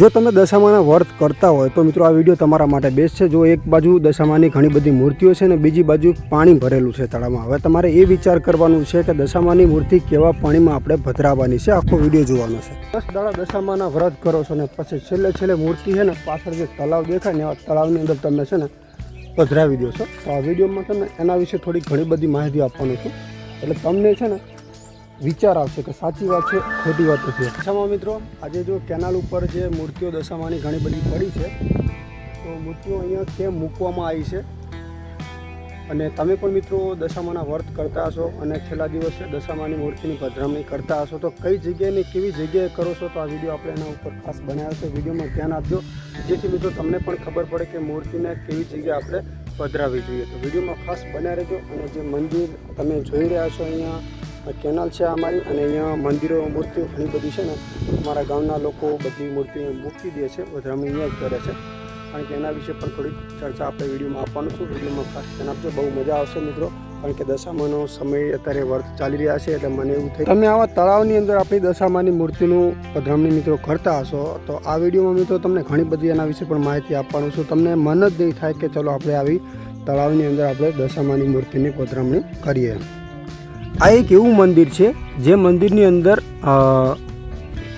જો તમે દશામાના વ્રત કરતા હોય, તો મિત્રો આ વીડિયો તમારા માટે બેસ્ટ છે. જો એક બાજુ દશામાની ઘણી બધી મૂર્તિઓ છે ને બીજી બાજુ પાણી ભરેલું છે તળાવમાં. હવે તમારે એ વિચાર કરવાનું છે કે દશામાની મૂર્તિ કેવા પાણીમાં આપણે ભધરાવાની છે. આખો વીડિયો જોવાનો છે. દસ દાડા દશામાના વ્રત કરો છો ને પછી છેલ્લે છેલ્લે મૂર્તિ છે ને પાછળ જે તળાવ દેખાય ને આ તળાવની અંદર તમે છે ને પધરાવી દો છો. તો આ વિડીયોમાં તમને એના વિશે થોડી ઘણી બધી માહિતી આપવાનું છું. એટલે તમને છે ને વિચાર આવશે કે સાચી વાત છે, ખોટી વાત છે દશામાં મિત્રો, આજે જો કેનાલ ઉપર જે મૂર્તિઓ દશામાની ઘણી બધી પડી છે, તો મૂર્તિઓ અહીંયા કેમ મૂકવામાં આવી છે? અને તમે પણ મિત્રો દશામાના વર્ત કરતા હશો અને છેલ્લા દિવસે દશામાની મૂર્તિની પધરામણી કરતા હશો, તો કઈ જગ્યાએ કેવી જગ્યાએ કરો છો? તો આ વીડિયો આપણે એના ઉપર ખાસ બનાવ્યો છે. વિડીયોમાં ધ્યાન આપજો. જેથી મિત્રો તમને પણ ખબર પડે કે મૂર્તિને કેવી જગ્યાએ આપણે પધરાવવી જોઈએ. તો વિડીયોમાં ખાસ બન્યા રહેજો અને જે મંદિર તમે જોઈ રહ્યા છો અહીંયા કેનાલ છે અમારી અને અહીંયા મંદિરો, મૂર્તિઓ ઘણી બધી છે ને અમારા ગામના લોકો બધી મૂર્તિઓ મૂકી દે છે. પધરામણી અહીંયા જ કરે છે. કારણ કે એના વિશે પણ થોડીક ચર્ચા આપણે વિડીયોમાં આપવાનું છું. વિડીયોમાં ખાસ ધ્યાન આપજો. બહુ મજા આવશે મિત્રો. કારણ કે દશામાનો સમય અત્યારે વર્ત ચાલી રહ્યા છે એટલે મને એવું થયું તમે આવા તળાવની અંદર આપણી દશામાની મૂર્તિનું પધરામણી મિત્રો કરતા હશો, તો આ વિડીયોમાં મિત્રો તમને ઘણી બધી એના વિશે પણ માહિતી આપવાનું છું. તમને મન જ નહીં થાય કે ચલો આપણે આવી તળાવની અંદર આપણે દશામાની મૂર્તિની પધરામણી કરીએ. આ એક એવું મંદિર છે જે મંદિરની અંદર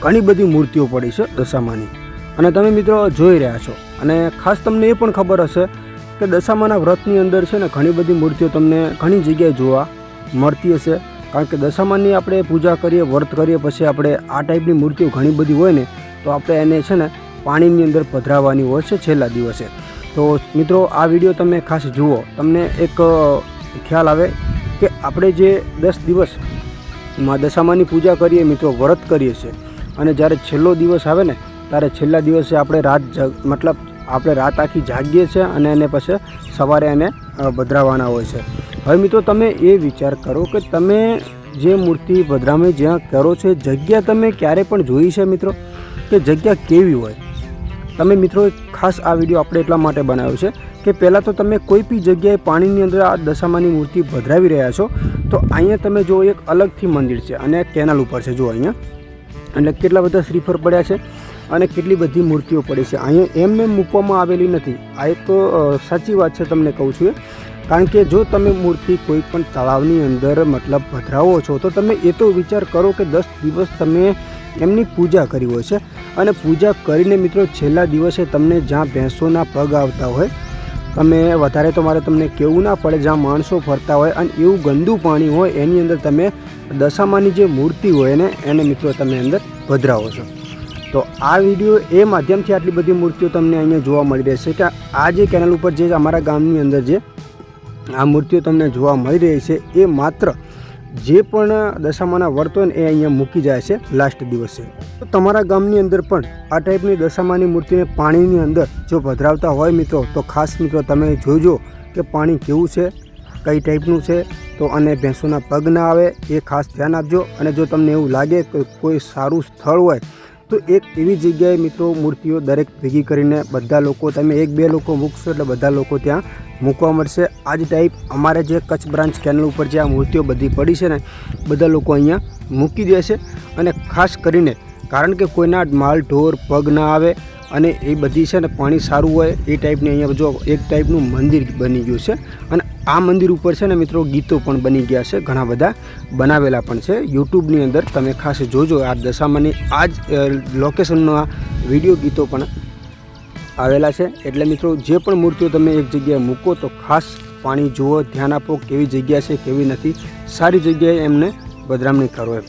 ઘણી બધી મૂર્તિઓ પડી છે દશામાની. અને તમે મિત્રો જોઈ રહ્યા છો. અને ખાસ તમને એ પણ ખબર હશે કે દશામાના વ્રતની અંદર છે ને ઘણી બધી મૂર્તિઓ તમને ઘણી જગ્યાએ જોવા મળતી હશે. કારણ કે દશામાની આપણે પૂજા કરીએ, વ્રત કરીએ, પછી આપણે આ ટાઈપની મૂર્તિઓ ઘણી બધી હોય ને, તો આપણે એને છે ને પાણીની અંદર પધરાવવાની હોય છે છેલ્લા દિવસે. તો મિત્રો આ વીડિયો તમે ખાસ જુઓ. તમને એક ખ્યાલ આવે કે આપણે જે દસ દિવસમાં દશામાની પૂજા કરીએ, મિત્રો, વ્રત કરીએ છીએ, અને જ્યારે છેલ્લો દિવસ આવે ને, ત્યારે છેલ્લા દિવસે આપણે રાત મતલબ આપણે રાત આખી જાગીએ છીએ અને એને પછી સવારે એને ભદ્રાવાના હોય છે. હવે મિત્રો, તમે એ વિચાર કરો કે તમે જે મૂર્તિ ભદ્રામે જ્યાં કરો છો જગ્યા તમે ક્યારે પણ જોઈ છે, મિત્રો? કે જગ્યા કેવી હોય? તમે મિત્રો ખાસ આ વીડિયો આપણે એટલા માટે બનાવ્યો છે કે પહેલાં તો તમે કોઈ બી જગ્યાએ પાણીની અંદર આ દશામાની મૂર્તિ ભધરાવી રહ્યા છો, તો અહીંયા તમે જો એક અલગથી મંદિર છે અને કેનાલ ઉપર છે જો અહીંયા. એટલે કેટલા બધા શ્રીફળ પડ્યા છે અને કેટલી બધી મૂર્તિઓ પડી છે. અહીંયા એમ એમ મૂકવામાં આવેલી નથી. આ એક તો સાચી વાત છે તમને કહું છું એ. કારણ કે જો તમે મૂર્તિ કોઈ પણ તળાવની અંદર મતલબ ભધરાવો છો, તો તમે એ તો વિચાર કરો કે દસ દિવસ તમે એમની પૂજા કરી હોય છે. અને પૂજા કરીને મિત્રો છેલ્લા દિવસે તમને જ્યાં ભેંસોના પગ આવતા હોય, તમે વધારે તો મારે તમને કેવું ના પડે, જ્યાં માણસો ફરતા હોય અને એવું ગંદુ પાણી હોય, એની અંદર તમે દશામાની જે મૂર્તિ હોય ને એને મિત્રો તમે અંદર ભદ્રાવો છો. તો આ વીડિયો એ માધ્યમથી આટલી બધી મૂર્તિઓ તમને અહીંયા જોવા મળી રહેશે કે આ જે કેનલ ઉપર જે અમારા ગામની અંદર જે આ મૂર્તિઓ તમને જોવા મળી રહી છે, એ માત્ર જે પણ દશામાના વર્ત હોય ને એ અહીંયા મૂકી જાય છે લાસ્ટ દિવસે. તો તમારા ગામની અંદર પણ આ ટાઈપની દશામાની મૂર્તિને પાણીની અંદર જો પધરાવતા હોય મિત્રો, તો ખાસ મિત્રો તમે જોજો કે પાણી કેવું છે, કઈ ટાઈપનું છે, તો અને ભેંસોના પગ ના આવે એ ખાસ ધ્યાન આપજો. અને જો તમને એવું લાગે કે કોઈ સારું સ્થળ હોય તો એક એવી જગ્યાએ મિત્રો મૂર્તિઓ દરેક ભેગી કરીને બધા લોકો, તમે એક બે લોકો મૂકશો એટલે બધા લોકો ત્યાં મૂકવા મળશે. આ જ ટાઈપ અમારે જે કચ્છ બ્રાન્ચ કેનલ ઉપર જે આ મૂર્તિઓ બધી પડી છે ને, બધા લોકો અહીંયા મૂકી દે છે. અને ખાસ કરીને, કારણ કે કોઈના માલ ઢોર, પગ ના આવે અને એ બધી છે ને પાણી સારું હોય, એ ટાઈપની અહીંયા જો એક ટાઈપનું મંદિર બની ગયું છે. અને આ મંદિર ઉપર છે ને મિત્રો ગીતો પણ બની ગયા છે, ઘણા બધા બનાવેલા પણ છે. યુટ્યુબની અંદર તમે ખાસ જોજો આ દશામાની. આ જ લોકેશનનો વીડિયો ગીતો પણ આવેલા છે. એટલે મિત્રો જે પણ મૂર્તિઓ તમે એક જગ્યાએ મૂકો તો ખાસ પાણી જુઓ, ધ્યાન આપો કેવી જગ્યા છે, કેવી નથી. સારી જગ્યાએ એમને બદરામણી કરો એમ.